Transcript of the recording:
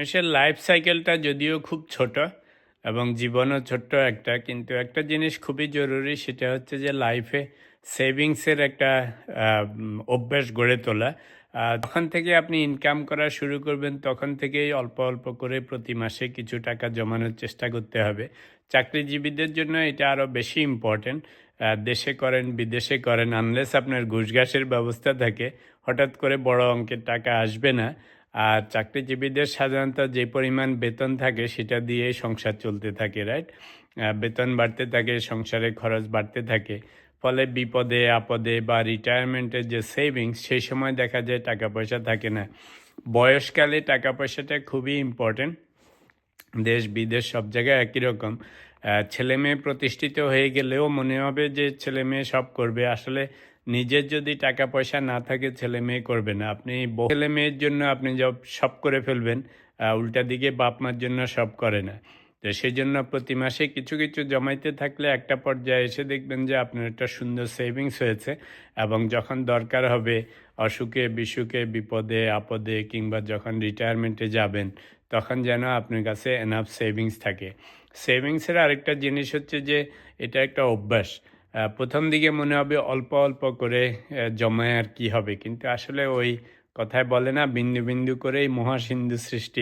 মানুষের লাইফ সাইকেলটা যদিও খুব ছোট এবং জীবনও ছোট্ট একটা, কিন্তু একটা জিনিস খুবই জরুরি সেটা হচ্ছে যে লাইফে সেভিংসের একটা অভ্যাস গড়ে তোলা। তখন থেকে আপনি ইনকাম করা শুরু করবেন, তখন থেকেই অল্প অল্প করে প্রতি মাসে কিছু টাকা জমানোর চেষ্টা করতে হবে। চাকরিজীবীদের জন্য এটা আরও বেশি ইম্পর্টেন্ট দেশে করেন, বিদেশে করেন আনলেস আপনার ঘুষঘাসের ব্যবস্থা থাকে, হঠাৎ করে বড় অঙ্কের টাকা আসবে না। আর চাকরিজীবীদের সাধারণত যে পরিমাণ বেতন থাকে সেটা দিয়ে সংসার চলতে থাকে রাইট বেতন বাড়তে থাকে, সংসারে খরচ বাড়তে থাকে। ফলে বিপদে, আপদে বা রিটায়ারমেন্টের যে সেভিংস সেই সময় দেখা যায় টাকা পয়সা থাকে না। বয়সকালে টাকা পয়সাটা খুবই ইম্পর্টেন্ট দেশ বিদেশ সব জায়গায় একই রকম। ছেলে মেয়ে প্রতিষ্ঠিত হয়ে গেলেও মনে হবে যে ছেলে মেয়ে সব করবে। আসলে নিজের যদি টাকা পয়সা না থাকে, ছেলে মেয়ে করবে না। আপনি ছেলে মেয়ের জন্য আপনি সব সব করে ফেলবেন উল্টা দিকে বাপ মার জন্য সব করে না। তো সেই জন্য প্রতি মাসে কিছু কিছু জমাইতে থাকলে একটা পর্যায়ে এসে দেখবেন যে আপনার একটা সুন্দর সেভিংস হয়েছে এবং যখন দরকার হবে অসুখে, বিসুখে, বিপদে, আপদে কিংবা যখন রিটায়ারমেন্টে যাবেন তখন যেন আপনার কাছে এনাফ সেভিংস থাকে। সেভিংসের আরেকটা জিনিস হচ্ছে যে, এটা একটা অভ্যাস। প্রথম দিকে মনে হবে অল্প অল্প করে জমায় আর কি হবে। কিন্তু আসলে ওই কথায় বলে না, বিন্দু বিন্দু করেই মহাসিন্দু সৃষ্টি